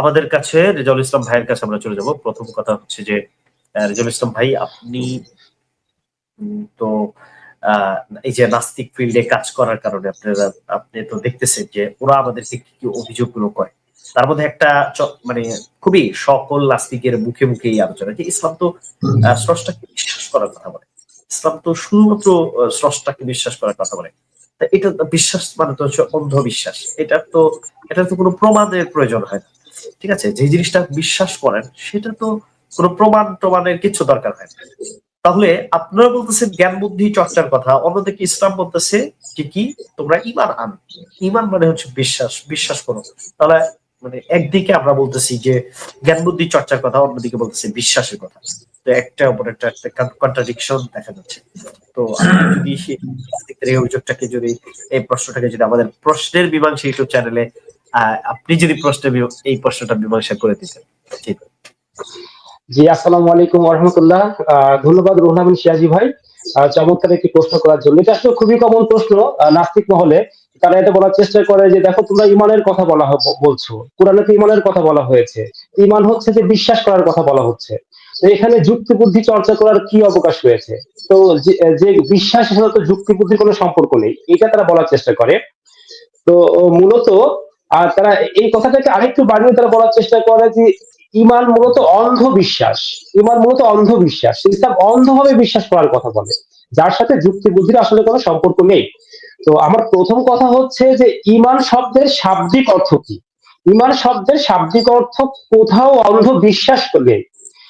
আমাদের কাছে রেজাউল ইসলাম ভাইয়ের কাছে আমরা চলে যাব। প্রথম কথা হচ্ছে যে রেজাউল ইসলাম ভাই, আপনি তো এই যে নাস্তিক ফিল্ডে কাজ করার কারণে আপনারা, আপনি তো দেখতেছেন যে ওরা আমাদেরকে কি কি অভিযোগগুলো করে। তার মধ্যে একটা মানে খুবই সকল নাস্তিকের মুখে মুখে এই আলোচনা যে ইসলাম তো স্রষ্টাকে বিশ্বাস করার কথা বলে। ইসলাম তো শুধুমাত্র স্রষ্টাকে বিশ্বাস করার কথা বলে। এটা বিশ্বাস মানে তো হচ্ছে অন্ধবিশ্বাস। এটা তো এটা তো কোনো প্রমাণের প্রয়োজন হয় না। ঠিক আছে? যে জিনিসটা বিশ্বাস করেন সেটা তো কোনো প্রমাণ প্রমাণের কিছু দরকার হয় তাহলে আপনারা বলতেছেন জ্ঞান, বুদ্ধি, চর্চার কথা, অন্যদিকে ইসলাম বলতেছে যে কি? তোমরা ইমান আন। ইমান মানে হচ্ছে বিশ্বাস বিশ্বাস করো। তাহলে মানে একদিকে আমরা বলতেছি যে জ্ঞান, বুদ্ধি, চর্চার কথা, অন্যদিকে বলতেছি বিশ্বাসের কথা। তো একটা উপর একটা কন্ট্রাডিকশন দেখা যাচ্ছে। তো যদি অভিযোগটাকে যদি, এই প্রশ্নটাকে যদি আমাদের প্রশ্নের মীমাংসা ইউটিউব চ্যানেলে আপনি যদি প্রশ্নের মী- এই প্রশ্নটা মীমাংসা করে দিতেন। জি। আসসালামু আলাইকুম রহমতুল্লাহ। ধন্যবাদ রুহুল আমিন সিয়াজি ভাই। চমৎকার একটি প্রশ্ন করার জন্য। এটা আসলে খুবই কমন প্রশ্ন নাস্তিক মহলে। তারা এটা বলার চেষ্টা করে যে, দেখো, তোমরা ইমানের কথা বলা বলছো। কোরআনে তো ইমানের কথা বলা হয়েছে। ইমান হচ্ছে যে, বিশ্বাস করার কথা বলা হচ্ছে। তো এখানে যুক্তি বুদ্ধি চর্চা করার কি অবকাশ রয়েছে? তো যে বিশ্বাসের সাথে তো যুক্তি বুদ্ধির কোনো সম্পর্ক নেই। এটা তারা বলার চেষ্টা করে। তো মূলত আর তারা এই কথাটাকে আরেকটু বাড়িয়ে তারা বলার চেষ্টা করে যে ইমান মূলত অন্ধবিশ্বাস। ইমান মূলত অন্ধবিশ্বাস। ইসলাম অন্ধভাবে বিশ্বাস করার কথা বলে। যার সাথে যুক্তি বুদ্ধির আসলে কোনো সম্পর্ক নেই। তো আমার প্রথম কথা হচ্ছে যে ইমান শব্দের শাব্দিক অর্থ কি? ইমান শব্দের শাব্দিক অর্থ কোথাও অন্ধবিশ্বাস নেই।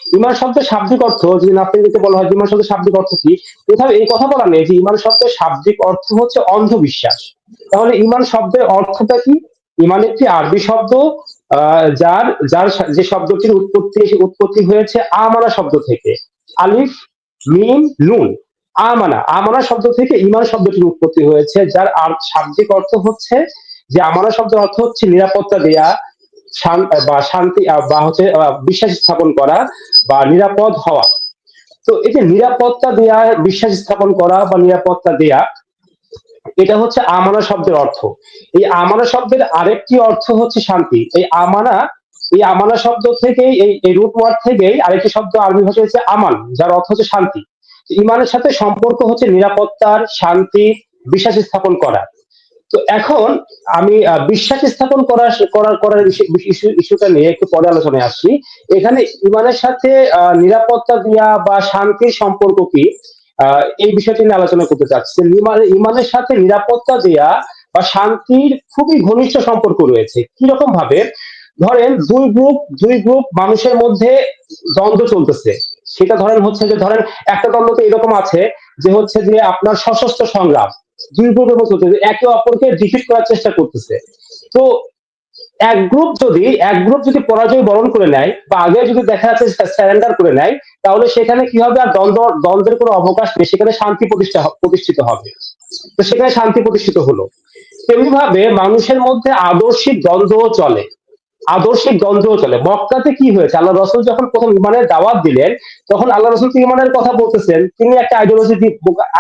ইমান শব্দের শাব্দিক অর্থ যদি নাস্তিকদেরকে বলা হয়, ইমান শব্দের শাব্দিক অর্থ কি? কোথাও এই কথা বলা নেই যে ইমান শব্দের শাব্দিক অর্থ হচ্ছে অন্ধবিশ্বাস। তাহলে ইমান শব্দের অর্থটা কি? ইমান একটি আরবি শব্দ যার যার যে শব্দটির উৎপত্তি উৎপত্তি হয়েছে আমানা শব্দ থেকে। আলিফ, মিম, নুন। আমানা আমানা শব্দ থেকে ইমান শব্দটির উৎপত্তি হয়েছে, যার আর, শাব্দিক অর্থ হচ্ছে, যে আমানা শব্দের অর্থ হচ্ছে নিরাপত্তা দেয়া বা শান্তি বা হচ্ছে বিশ্বাস স্থাপন করা বা নিরাপদ হওয়া। তো এই যে নিরাপত্তা দেয়া, বিশ্বাস স্থাপন করা বা নিরাপত্তা দেয়া এটা হচ্ছে আমানা শব্দের অর্থ। এই আমানা শব্দের আরেকটি অর্থ হচ্ছে শান্তি। এই আমানা এই আমানা শব্দ থেকেই, এই রুট ওয়ার্ড থেকেই আরেকটি শব্দ আরবি ভাষায় হচ্ছে আমান, যার অর্থ হচ্ছে শান্তি। ইমানের সাথে সম্পর্ক হচ্ছে নিরাপত্তার, শান্তি, বিশ্বাস স্থাপন করা তো এখন আমি বিশ্বাস স্থাপন করার করার করার ইস্যুটা নিয়ে একটু পরে আলোচনায় আসছি। এখানে ইমানের সাথে নিরাপত্তা দেওয়া বা শান্তির সম্পর্ক কি? এই বিষয়টি নিয়ে আলোচনা করতে চাচ্ছি। ইমানের সাথে নিরাপত্তা দেয়া বা শান্তির খুবই ঘনিষ্ঠ সম্পর্ক রয়েছে। কীরকম ভাবে ধরেন, দুই গ্রুপ দুই গ্রুপ মানুষের মধ্যে দ্বন্দ্ব চলতেছে। সেটা ধরেন হচ্ছে যে, ধরেন একটা দ্বন্দ্ব তো এরকম আছে যে হচ্ছে যে, আপনার সশস্ত্র সংগ্রাম, দুই গ্রুপের মধ্যে একে অপরকে ডিফিট করার চেষ্টা করতেছে। তো এক গ্রুপ যদি, এক গ্রুপ যদি পরাজয় বরণ করে নেয় বা আগে যদি দেখা যাচ্ছে স্যারেন্ডার করে নেয়, তাহলে সেখানে কি হবে? আর দ্বন্দ্ব, দ্বন্দ্বের কোনো অবকাশ নেই, সেখানে শান্তি প্রতিষ্ঠা প্রতিষ্ঠিত হবে। তো সেখানে শান্তি প্রতিষ্ঠিত হলো। তেমনি ভাবে মানুষের মধ্যে আদর্শিক দ্বন্দ্ব চলে। আদর্শিক দ্বন্দ্ব চলে। মক্কাতে কি হয়েছে? আল্লাহ রসুল যখন প্রথম ইমানের দাওয়াত দিলেন, তখন আল্লাহ রসুল ইমানের কথা বলতেছেন? তিনি একটা আইডিওলজি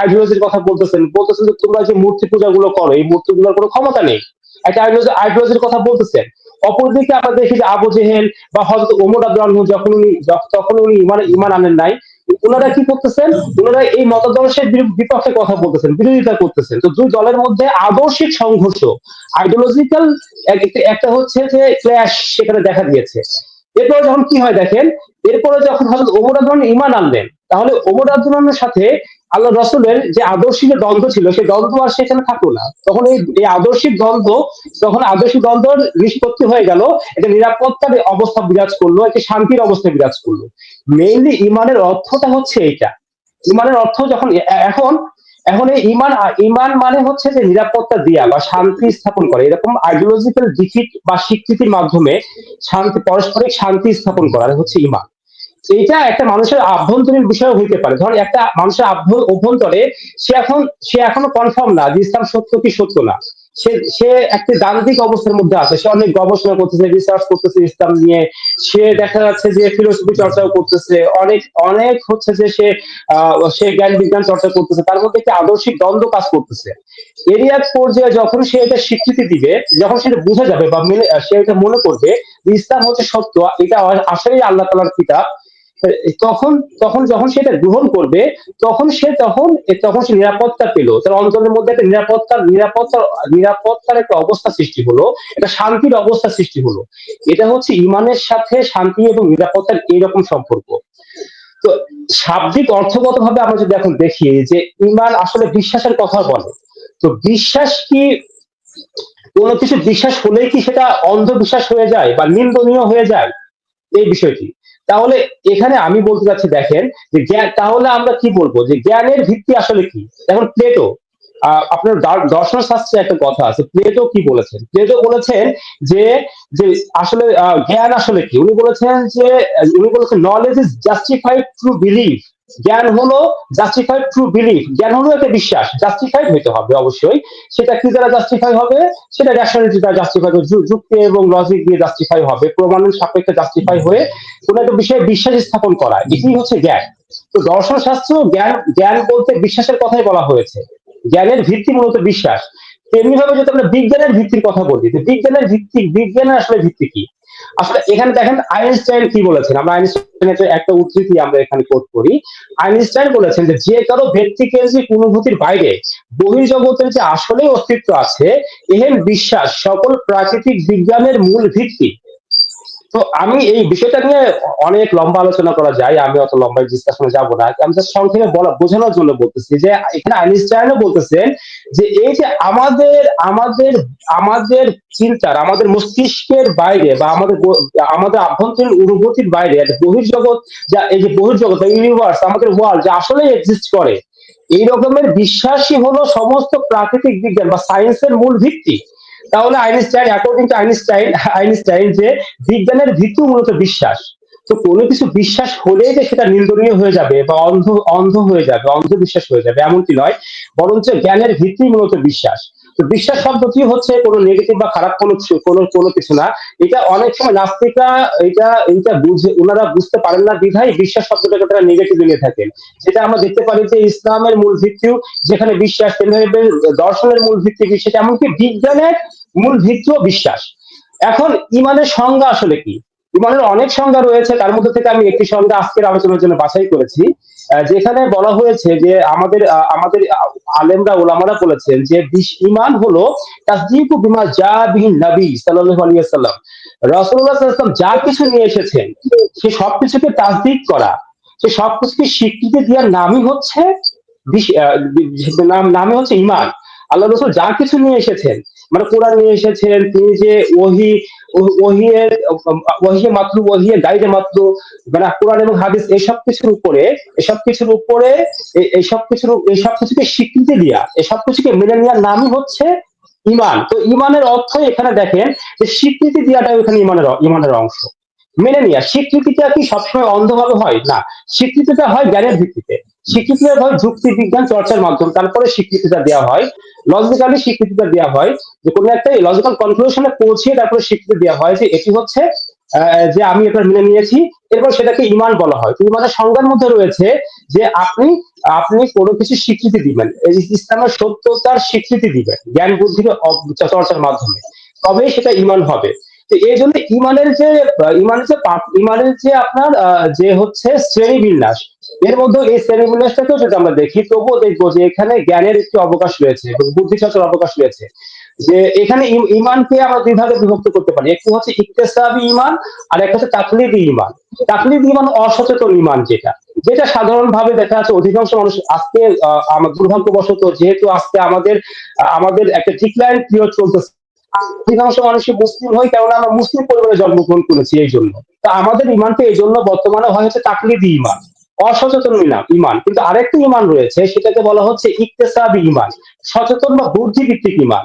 আইডিওলজির কথা বলতেছেন। বলতেছেন যে তোমরা যে মূর্তি পূজা গুলো করো, এই মূর্তি গুলোর কোনো ক্ষমতা নেই। একটা আইডিওলজি আইডিওলজির কথা বলতেছেন অপরদিকে আমরা দেখি যে আবু জেহেল বা হজরত ওমর আব্দুল যখন উনি তখন উনি ইমান ইমান আনেন নাই ওনারা কি করতেছেন? ওনারা এই মতাদর্শের বিপক্ষে কথা বলতেছেন, বিরোধিতা করতেছেন। তো দুই দলের মধ্যে আদর্শিক সংঘর্ষ আইডিওলজিক্যাল একটা হচ্ছে যে ক্ল্যাশ সেখানে দেখা দিয়েছে। এরপরে যখন কি হয় দেখেন? এরপরে যখন হজরত ওমর আব্দুল ইমান আনলেন, তাহলে ওমর আব্দুল্লাহের সাথে আল্লাহ রসুলের যে আদর্শিক দ্বন্দ্ব ছিল, সেই দ্বন্দ্ব আর সেখানে থাকল না। তখন এই এই আদর্শিক দ্বন্দ্ব যখন আদর্শিক দ্বন্দ্ব নিষ্পত্তি হয়ে গেল, এটা নিরাপত্তার অবস্থা বিরাজ করল একটি শান্তির অবস্থা বিরাজ করল। মেইনলি ইমানের অর্থটা হচ্ছে এইটা। ইমানের অর্থ যখন এখন এখন এই ইমান ইমান মানে হচ্ছে যে নিরাপত্তা দেয়া বা শান্তি স্থাপন করে। এরকম আইডিওলজিক্যাল ডিফিট বা স্বীকৃতির মাধ্যমে শান্তি, পারস্পরিক শান্তি স্থাপন করা হচ্ছে ইমান। এইটা একটা মানুষের আভ্যন্তরীণ বিষয় হইতে পারে। ধর একটা মানুষের অভ্যন্তরে সে এখন, সে এখনও কনফার্ম না যে ইসলাম সত্য কি সত্য না। সে সে একটি দান্তিক অবস্থার মধ্যে আছে। সে অনেক গবেষণা করতেছে রিসার্চ করতেছে ইসলাম নিয়ে। সে দেখা যাচ্ছে যে ফিলোসফি চর্চাও করতেছে। অনেক অনেক হচ্ছে যে সে সে জ্ঞান বিজ্ঞান চর্চা করতেছে। তার মধ্যে একটি আদর্শিক দ্বন্দ্ব কাজ করতেছে। এক পর্যায়ে যখন সে এটা স্বীকৃতি দিবে, যখন সেটা বোঝা যাবে বা মেনে, সে এটা মনে করবে ইসলাম হচ্ছে সত্য, এটা আসলেই আল্লাহ তালার কিতাব। তখন তখন যখন সেটা গ্রহণ করবে, তখন সে তখন তখন সে নিরাপত্তা পেল। তার অন্তরের মধ্যে একটা নিরাপত্তার নিরাপত্তার নিরাপত্তার একটা অবস্থা সৃষ্টি হলো, একটা শান্তির অবস্থা সৃষ্টি হলো। এটা হচ্ছে ইমানের সাথে শান্তি এবং নিরাপত্তার এইরকম সম্পর্ক। তো শাব্দিক অর্থগত ভাবে আমরা যদি এখন দেখি যে ইমান আসলে বিশ্বাসের কথা বলে, তো বিশ্বাস কি কোনো কিছু বিশ্বাস হলেই কি সেটা অন্ধবিশ্বাস হয়ে যায় বা নিন্দনীয় হয়ে যায়? এই বিষয়টি। তাহলে এখানে আমি বলতে চাচ্ছি, দেখেন যে জ্ঞান, তাহলে আমরা কি বলব? যে জ্ঞানের ভিত্তি আসলে কি? এখন প্লেটো আপনার দর্শন শাস্ত্রে একটা কথা আছে, প্লেটো কি বলেছেন? প্লেটো বলেছেন যে যে আসলে জ্ঞান আসলে কি? উনি বলেছেন যে, উনি বলেছেন knowledge is justified through believe জ্ঞান হলো জাস্টিফাইড থ্রু বিলিভ জ্ঞান হলো একটা বিশ্বাস জাস্টিফাইড হইতে হবে অবশ্যই। সেটা কি দ্বারা জাস্টিফাই হবে? সেটা রেশনালিটি দ্বারা জাস্টিফাই হবে। যুক্তি এবং লজিক দিয়ে জাস্টিফাই হবে। প্রমাণের সাপেক্ষে জাস্টিফাই হয়ে কোন একটা বিষয়ে বিশ্বাস স্থাপন করা, এটাই হচ্ছে জ্ঞান। তো দর্শন শাস্ত্র, জ্ঞান জ্ঞান বলতে বিশ্বাসের কথাই বলা হয়েছে। জ্ঞানের ভিত্তি মূলত বিশ্বাস। তেমনি ভাবে যদি আমরা বিজ্ঞানের ভিত্তির কথা বলি বিজ্ঞানের ভিত্তি, বিজ্ঞানের আসলে ভিত্তি কি? আসলে এখানে দেখেন আইনস্টাইন কি বলেছেন? আমরা আইনস্টাইনের একটা উদ্ধৃতি আমরা এখানে কোট করি। আইনস্টাইন বলেছেন যে যে কারও ব্যক্তিকেন্দ্রিক অনুভূতির বাইরে বহির্জগতের যে আসলে অস্তিত্ব আছে, এহেন বিশ্বাস সকল প্রাকৃতিক বিজ্ঞানের মূল ভিত্তি। তো আমি এই বিষয়টা নিয়ে অনেক লম্বা আলোচনা করা যায়, আমি অত লম্বা ডিসকাশনে যাব না। আমি সংক্ষেপে বলা বোঝানোর জন্য বলতেছি যে, এখানে আইনস্টাইনও বলতেছেন যে এই যে আমাদের আমাদের আমাদের চিন্তার, আমাদের মস্তিষ্কের বাইরে বা আমাদের আমাদের আভ্যন্তরীণ অনুভূতির বাইরে বহির্জগৎ যা এই যে বহির্জগৎ বা ইউনিভার্স আমাদের ওয়ার্ল্ড যা আসলে এক্সিস্ট করে এই রকমের বিশ্বাসই হলো সমস্ত প্রাকৃতিক বিজ্ঞান বা সায়েন্সের মূল ভিত্তি। তাহলে Einstein according to Einstein Einstein যে বিজ্ঞানের ভিত্তি মূলত বিশ্বাস। তো কোনো কিছু বিশ্বাস হলেই যে সেটা নির্দলীয় হয়ে যাবে বা অন্ধ অন্ধ হয়ে যাবে, অন্ধবিশ্বাস হয়ে যাবে, এমনটি নয়। বরঞ্চ জ্ঞানের ভিত্তি মূলত বিশ্বাস। বিশ্বাস শব্দটি হচ্ছে কোনো নেগেটিভ বা খারাপ কোনো কোনো কোনো কিছু না। এটা অনেক সময় নাস্তিকরা এটা এটা বুঝে ওনারা বুঝতে পারেন না বিধায় বিশ্বাস শব্দটাকে তারা নেগেটিভ নিয়ে থাকেন। যেটা আমরা দেখতে পারি যে ইসলামের মূল ভিত্তিও যেখানে বিশ্বাস তেমনি দর্শনের মূল ভিত্তি বিশ্বাস এমনকি বিজ্ঞানের মূল ভিত্তিও বিশ্বাস। এখন ইমানের সংজ্ঞা আসলে কি? ইমানের অনেক সংজ্ঞা রয়েছে, তার মধ্যে থেকে আমি একটি সংজ্ঞা আজকের আলোচনার জন্য বাছাই করেছি। যেখানে বলা হয়েছে যে আমাদের আমাদের আলেমরা, ওলামারা বলেছেন যে ইমান হলো তাসদিকু বিমা যা নবী সাল্লাল্লাহু আলাইহি ওয়াসাল্লাম। রাসূলুল্লাহ সাল্লাল্লাহু যা কিছু নিয়ে এসেছেন, সে সবকিছুকে তাসদিক করা, সে সবকিছুকে স্বীকৃতি দেওয়ার নামই হচ্ছে নাম, নামই হচ্ছে ইমান। আল্লাহ রসুল যা কিছু নিয়ে এসেছেন মানে কোরআন নিয়ে এসেছেন, তিনি যে ওহি ওহিয়ের ওহিয়ে মাত্র ওহিয়ে গাইডে মাত্র মানে কোরআন এবং হাদিস এসব কিছুর উপরে এসব কিছুর উপরে এ- এইসব কিছুর এইসব কিছুকে স্বীকৃতি দেওয়া এসব কিছুকে মেনে নেওয়ার নামই হচ্ছে ইমান। তো ইমানের অর্থ এখানে দেখেন যে স্বীকৃতি দেওয়াটা এখানে ইমানের ইমানের অংশ। মেনে নেওয়া স্বীকৃতিটা কি সবসময় অন্ধভাবে হয়? না, স্বীকৃতিটা হয় জ্ঞানের ভিত্তিতে। স্বীকৃতিটা ধর যুক্তি বিজ্ঞান চর্চার মাধ্যমে, তারপরে স্বীকৃতিটা দেওয়া হয়। লজিক্যালি স্বীকৃতিটা দেওয়া হয় যে কোনো একটা লজিক্যাল কনক্লুশনে পৌঁছিয়ে তারপরে স্বীকৃতি দেওয়া হয় যে এটি হচ্ছে যে আমি এটা মেনে নিয়েছি। এরপর সেটাকে ইমান বলা হয়। ইমানের সংজ্ঞার মধ্যে রয়েছে যে আপনি আপনি কোনো কিছু স্বীকৃতি দিবেন। ইসলামের সত্যতার স্বীকৃতি দিবেন। জ্ঞান, বুদ্ধির চর্চার মাধ্যমে। তবেই সেটা ইমান হবে। তো এই জন্য ইমানের যে ইমানের যে ইমানের যে আপনার যে হচ্ছে শ্রেণি বিন্যাস, এর মধ্যে এই শ্রেণি বিন্যাসটাকেও যদি আমরা দেখি, তবুও দেখব যে এখানে জ্ঞানের একটি অবকাশ রয়েছে বুদ্ধি চর্চার অবকাশ রয়েছে। যে এখানে ইমানকে আমরা দুই ভাগে বিভক্ত করতে পারি। একটি হচ্ছে ইকতেসাবি ইমান, আর একটা হচ্ছে তাকলিদি ইমান। তাকলিদি ইমান অসচেতন ইমান যেটা যেটা সাধারণভাবে দেখা যাচ্ছে অধিকাংশ মানুষ আজকে দুর্ভাগ্যবশত যেহেতু আজকে আমাদের আমাদের একটা ডিক্লাইন পিরিয়ড চলতেছে। অধিকাংশ মানুষই মুসলিম হয় কেননা আমরা মুসলিম পরিবারে জন্মগ্রহণ করেছি এই জন্য। তো আমাদের ইমানটা এই জন্য বর্তমানে হয় হচ্ছে তাকলিদি ইমান অসচেতন ইমান ইমান কিন্তু আরেকটি ইমান রয়েছে, সেটাকে বলা হচ্ছে ইকতেসাবি ইমান সচেতন বা বুদ্ধিভিত্তিক ইমান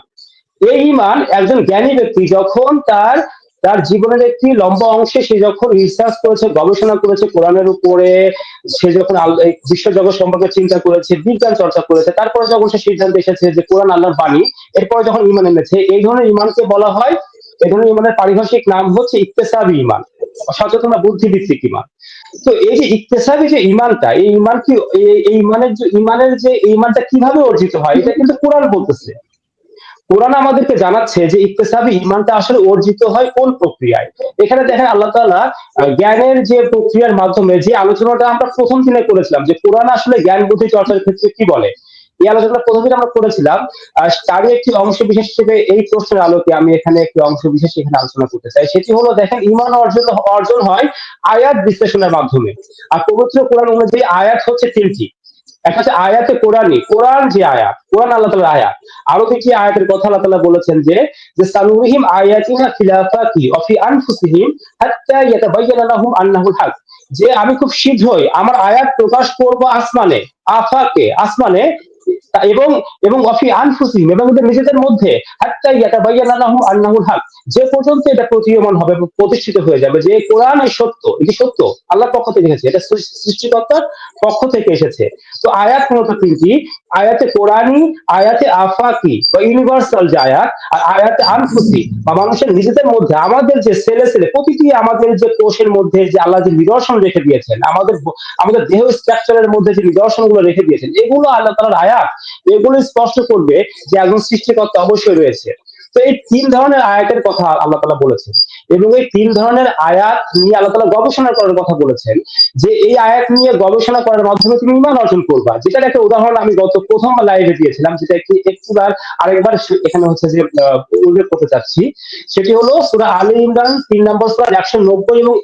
এই ইমান একজন জ্ঞানী ব্যক্তি যখন তার তার জীবনের একটি লম্বা অংশে সে যখন রিসার্চ করেছে, গবেষণা করেছে, কোরআনের উপরে সে যখন বিশ্বজগৎ সম্পর্কে চিন্তা করেছে, বিজ্ঞান চর্চা করেছে, তারপরে যখন সে সিদ্ধান্ত এসেছে যে কোরআন আল্লাহর বাণী, এরপরে যখন ইমান এনেছে, এই ধরনের ইমানকে বলা হয়, এই ধরনের ইমানের পারিভাষিক নাম হচ্ছে ইকতেসাবি ইমান সচেতন বা বুদ্ধিভিত্তিক ইমান তো এই যে ইকতেসাবি যে ইমানটা এই ইমান কি এই ইমানের যে ইমানের যে ইমানটা কীভাবে অর্জিত হয়, এটা কিন্তু কোরআন বলতেছে। কোরআন আমাদেরকে জানাচ্ছে যে ইকতেসাবি ইমানটা আসলে অর্জিত হয় কোন প্রক্রিয়ায়? এখানে দেখেন আল্লাহ তালা জ্ঞানের যে প্রক্রিয়ার মাধ্যমে যে আলোচনাটা আমরা প্রথম দিনে করেছিলাম, যে কোরআন আসলে জ্ঞান, বুদ্ধি, চর্চার ক্ষেত্রে কি বলে? এই আলোচনা প্রথম দিন আমরা করেছিলাম। তারই একটি অংশ বিশেষ হিসেবে এই প্রশ্নের আলোকে আমি এখানে একটি অংশ বিশেষ এখানে আলোচনা করতে চাই। সেটি হলো, দেখেন ইমান অর্জন অর্জন হয় আয়াত বিশ্লেষণের মাধ্যমে। আর পবিত্র কোরআন অনুযায়ী আয়াত হচ্ছে তিনটি। একটা হচ্ছে আয়াতে কোরআনই কোরআন যে আয়াত, কোরআন আল্লাহ তালা আয়াত। আরও দেখি আয়াতের কথা আল্লাহ তালা বলেছেন যে যে সানুরিহিম আয়াতিনা খিলাফাতি ওয়া ফি আনফুসিহিম হাত্তা ইয়াতাবাyyana লাহুম আন্নাহুল হক। যে আমি খুব শীঘ্রই আমার আয়াত প্রকাশ করব আসমানে, আফাকে, আসমানে এবং এবং অফি আনফুসিহিম এবং ওদের নিজেদের মধ্যে হাত্তা লাহুম আন্নাহুল হক। যে পর্যন্ত এটা প্রতীয়মান হবে, প্রতিষ্ঠিত হয়ে যাবে, যে কোরআন সত্য, এটি সত্য, আল্লাহর পক্ষ থেকে এসেছে, এটা সৃষ্টিকর্তার পক্ষ থেকে এসেছে। তো আয়াত মূলত তিনটি, আয়াতে কোরআনী, আয়াতে আফাকি বা ইউনিভার্সাল যে আয়াত, আর আয়াতে আনফুসি বা মানুষের নিজেদের মধ্যে, আমাদের যে সেলে সেলে, প্রতিটি আমাদের যে কোষের মধ্যে যে আল্লাহ যে নিদর্শন রেখে দিয়েছেন, আমাদের আমাদের দেহ স্ট্রাকচারের মধ্যে যে নিদর্শনগুলো রেখে দিয়েছেন, এগুলো আল্লাহ তাআলার আয়াত এগুলো স্পষ্ট করবে যে একজন সৃষ্টিকর্তা অবশ্যই রয়েছে। তো এই তিন ধরনের আয়াতের কথা আল্লাহ তাআলা বলেছেন এবং এই তিন ধরনের আয়াত নিয়ে আল্লাহ তাআলা গবেষণা করার কথা বলেছেন যে এই আয়াত নিয়ে গবেষণা করার মাধ্যমে তুমি ইমান অর্জন করবা। যেটার একটা উদাহরণ আমি গত প্রথম লাইভে দিয়েছিলাম, যেটা একটি একটিবার আরেকবার এখানে হচ্ছে যে উল্লেখ করতে চাচ্ছি। সেটি হলো সুরা আলী ইমরান, তিন নম্বর সুরা, একশো নব্বই এবং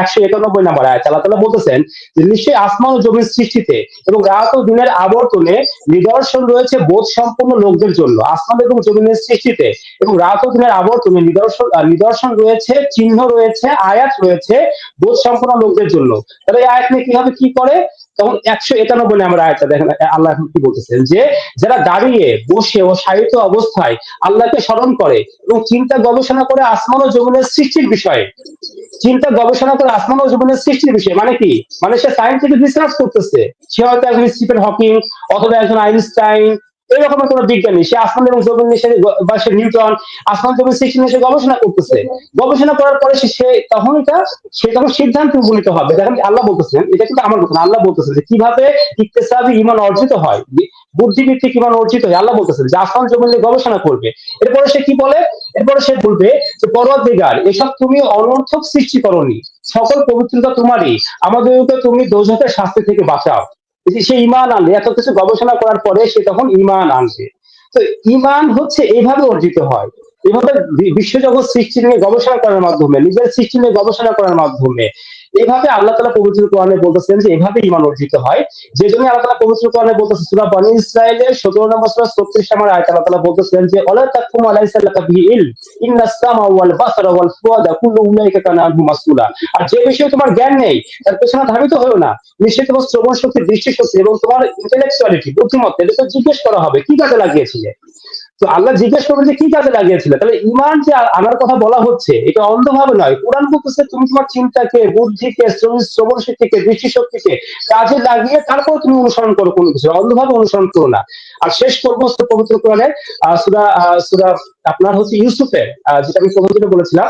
একশো একানব্বই নম্বর আয়াত। আল্লাহ তাআলা বলতেছেন যে, নিশ্চয়ই আসমান জমির সৃষ্টিতে এবং রাত ও দিনের আবর্তনে নিদর্শন রয়েছে বোধ সম্পন্ন লোকদের জন্য। আসমান এবং জমিনের সৃষ্টিতে এবং দিনের আবর্তনে নিদর্শন নিদর্শন রয়েছে, চিহ্ন রয়েছে, আয়াত রয়েছে, বোধ সম্পন্ন লোকদের জন্য। তাহলে এই আয়াত নিয়ে কীভাবে কি করে? তখন একশো একানব্বই নম্বর আয়াতটা দেখেন আল্লাহ এখন কি বলতেছেন যে, যারা দাঁড়িয়ে বসে ও সাহিত্য অবস্থায় আল্লাহকে স্মরণ করে এবং চিন্তা গবেষণা করে আসমান ও জমিনের সৃষ্টির বিষয়ে, চিন্তা গবেষণা করে আসমান ও জমিনের সৃষ্টির বিষয়ে মানে কি? মানে সে সায়েন্টিফিক রিসার্চ করতেছে। সে হয়তো একজন স্টিফেন হকিং অথবা একজন আইনস্টাইন এরকমের কোনো বিজ্ঞানী সে আসমান এবং জমিন নিয়ে বা সে নিউটন আসমান জমিন সৃষ্টি নিয়ে সে গবেষণা করতেছে। গবেষণা করার পরে সে- তখন এটা, সে তখন সিদ্ধান্ত উপনীত হবে। দেখেন আল্লাহ বলতেছেন, এটা কিন্তু আমার কথা আল্লাহ বলতেছেন যে কীভাবে ইকতেসাবি ইমান অর্জিত হয়, বি- বুদ্ধিভিত্তিক ইমান অর্জিত হয়, আল্লাহ বলতেছেন যে আসমান জমিন নিয়ে গবেষণা করবে। এরপরে সে কি বলে? এরপরে সে বলবে যে পরওয়ারদিগার এসব তুমি অনর্থক সৃষ্টি করনি সকল পবিত্রতা তোমারই। আমাদেরকে তুমি দোজকের শাস্তি থেকে বাঁচাও। সে ইমান আনবে, এত কিছু গবেষণা করার পরে সে তখন ইমান আনছে তো ইমান হচ্ছে এইভাবে অর্জিত হয়। এভাবে বিশ্বজগৎ সৃষ্টি নিয়ে গবেষণা করার মাধ্যমে, নিজের সৃষ্টি নিয়ে গবেষণা করার মাধ্যমে এইভাবে আল্লাহ তালা পবিত্র কোরআনে বলতেছেন যে এভাবে ইমান অর্জিত হয়। যে জন্য আল্লাহ তালা পবিত্র কোরআনে বলতেছেন সুরা বানি ইসরায়েলের সতেরো নম্বর সুরা, ছত্রিশ নম্বর আয়াত আল্লাহ তালা বলতেছেন যে, অলা তাকুম ওয়াল বাসারা আর যে বিষয়ে তোমার জ্ঞান নেই, তার পেছনে ধাবিত হয়েও না। নিশ্চয়ই তোমার শ্রবণ শক্তি দৃষ্টি শক্তি এবং তোমার ইন্টেলেকচুয়ালিটি বুদ্ধিমত্তা, এটা জিজ্ঞেস করা হবে, কি কাজে লাগিয়েছিলে? তো আল্লাহ জিজ্ঞেস করবেন যে কি কাজে লাগিয়েছিলে? তাহলে ইমান যে আনার কথা বলা হচ্ছে, এটা অন্ধভাবে নয়। কোরআন বলতেছে, তুমি তোমার চিন্তাকে, বুদ্ধিকে, শ্রবণ শক্তিকে, দৃষ্টি শক্তিকে কাজে লাগিয়ে তারপর তুমি অনুসরণ করো কোনো কিছু অন্ধভাবে অনুসরণ করো না। আর শেষ করব পবিত্র কোরআনে সুরা সুরা আপনার হচ্ছে ইউসুফের যেটা আমি প্রথম বলেছিলাম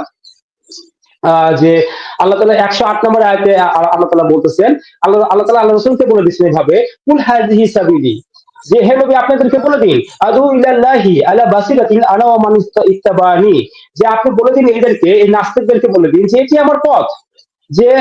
যে আল্লাহ তালা একশো আট নম্বর আয়তে আল্লাহ তালা বলতেছেন, আল্লাহ আল্লাহ তালা আল্লাহ রসুলকে বলে দিচ্ছেন এভাবে, কুল হাজিহি সাবিলি। যে, হে নবী, আপনাদেরকে বলে দিন আদু ইলাল্লাহি আলা বাসিরাতিন আনা ওয়া মান ইত্তা- ইত্তাবানি যে, আপনি বলে দিন এদেরকে, এই নাস্তিকদেরকে বলে দিন যে, এটি আমার পথ। যে,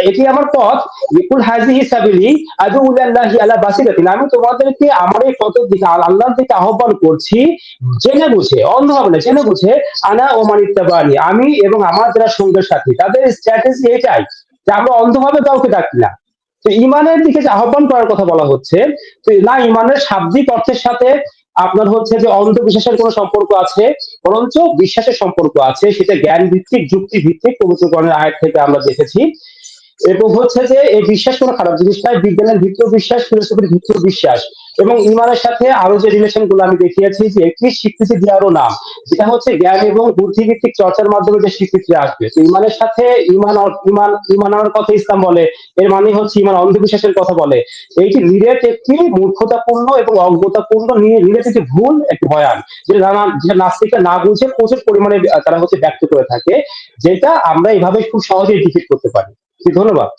এটি আমার পথ। বিকুল হাজিহি সাবিলি আদু ইলাল্লাহি আলা বাসিরাতিন। আমি তোমাদেরকে আমার এই পথের দিকে আল্লাহর দিকে আহ্বান করছি, জেনে বুঝে অন্ধ হবে না জেনে বুঝে, আনা ও মান ইত্তাবানি আমি এবং আমার যারা সঙ্গের সাথী, তাদের স্ট্র্যাটেজি এটাই যে, আমরা অন্ধভাবে কাউকে ডাকি না। তো ইমানের দিকে আহ্বান করার কথা বলা হচ্ছে, তো না, ইমানের শাব্দিক অর্থের সাথে আপনার হচ্ছে যে অন্ধবিশ্বাসের কোন সম্পর্ক আছে, বরঞ্চ বিশ্বাসের সম্পর্ক আছে, সেটা জ্ঞান ভিত্তিক যুক্তি ভিত্তিক পবিত্রকরণের আয়ের থেকে আমরা দেখেছি। এবং হচ্ছে যে এই বিশ্বাস কোনো খারাপ জিনিস নয়, বিজ্ঞানের ভিত্তিও বিশ্বাস ফিলোসফির ভিত্তিও বিশ্বাস। এবং ইমানের সাথে আরও যে রিলেশনগুলো আমি দেখিয়েছি যে একটি স্বীকৃতি দেওয়ারও নাম, যেটা হচ্ছে জ্ঞান এবং বুদ্ধিভিত্তিক চর্চার মাধ্যমে যে স্বীকৃতি আসবে। তো ইমানের সাথে ইমান ইমান ইমান আনার কথা ইসলাম বলে, এর মানে হচ্ছে ইমান অন্ধবিশ্বাসের কথা বলে। এইটি নিরেট একটি মূর্খতাপূর্ণ এবং অজ্ঞতাপূর্ণ নিরেট একটি ভুল, একটি বয়ান, যেটা নানা- যেটা নাস্তিকরা না বুঝে প্রচুর পরিমাণে তারা হচ্ছে ব্যক্ত করে থাকে, যেটা আমরা এভাবে খুব সহজেই ডিফিট করতে পারি। ধন্যবাদ।